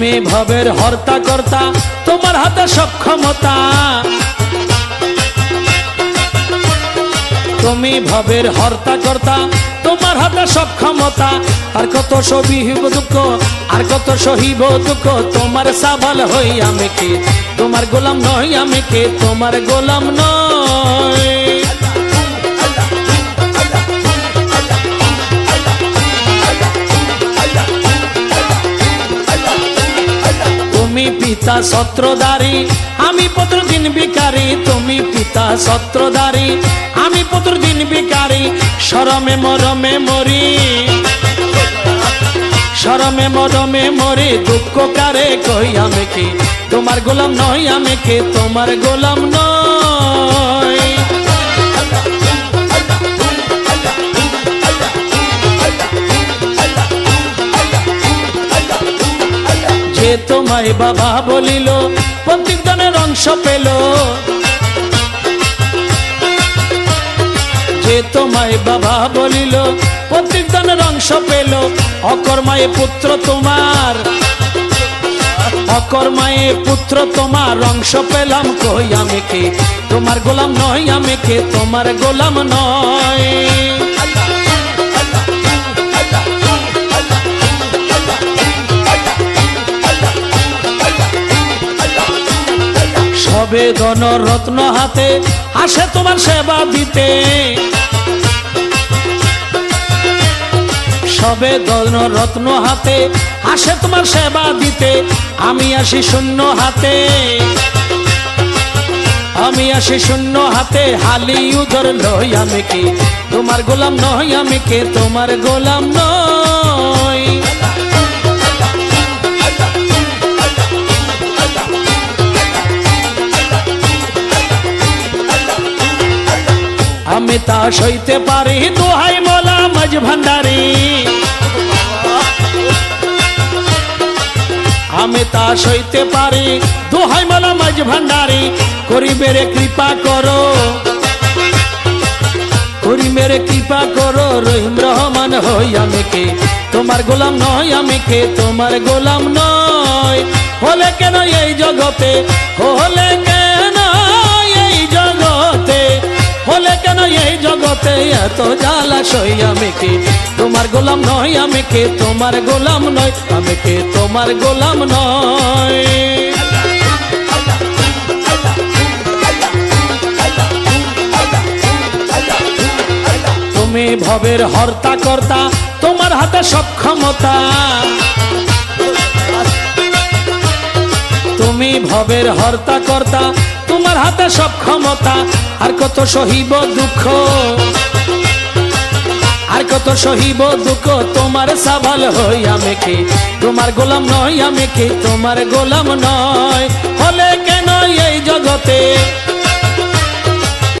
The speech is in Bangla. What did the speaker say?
তুমি ভবের হর্তা কর্তা তোমার হাতে সক্ষমতা তুমি ভবের হর্তা কর্তা তোমার হাতে সক্ষমতা আর কত সবিহিব দুঃখ, আর কত সহিব দুঃখ, তোমার সাবাল হই আমি কে? তোমার গোলাম নই আমি কে? তোমার গোলাম নয় তুমি পিতা সত্রধারী আমি দিন বিকারী তুমি পিতা সত্রধারী আমি দিন বিকারী সরমে মরমে মরি। সরমে মরমে মরি, দুঃখ কারে কই আমি কি? তোমার গোলাম নই আমি কে? তোমার গোলাম নয় যে তোমায় বাবা বলিল প্রত্যেক জনের অংশ পেল। যে তোমায় বাবা বলিল প্রত্যেক জনের অংশ পেল। অকর্মায় পুত্র তোমার, অকর্মায় পুত্র তোমার অংশ পেলাম কই আমি কে? তোমার গোলাম নয় আমি কে? তোমার গোলাম নয়। সবে ধন রত্ন হাতে আসে তোমার সেবা দিতে। সবে ধন রত্ন হাতে আসে তোমার সেবা দিতে। আমি আসি শূন্য হাতে। আমি আসি শূন্য হাতে, হালি উদর লই আমি কি? তোমার গোলাম নই আমি কে? তোমার গোলাম নই। আমি তা সইতে পারি। দোহাই মোলা মাঝ ভান্ডারি। আমি তা সইতে পারি। দোহাই মোলা মাঝ ভান্ডারি। করিবেরে কৃপা করো। করি মেরে কৃপা করো, রহিম রহমান হই আমি কে? তোমার গোলাম নয় আমি কে? তোমার গোলাম নয়। হলে কেন এই জগতে? হলে জগতে এত জ্বালা, সই আমি কে? তোমার গোলাম নয় আমি কে? তোমার গোলাম নয় আমি কে? তোমার গোলাম নয় তুমি ভবের হর্তা কর্তা তোমার হাতে সক্ষমতা ভবের হর্তা কর্তা, তোমার হাতে সব ক্ষমতা। আর কত সহিব দুঃখ? আর কত সহিব দুঃখ? তোমার সাবাল হই আমি কে? তোমার গোলাম নয় আমি কে? তোমার গোলাম নয় হলে কেন এই জগতে?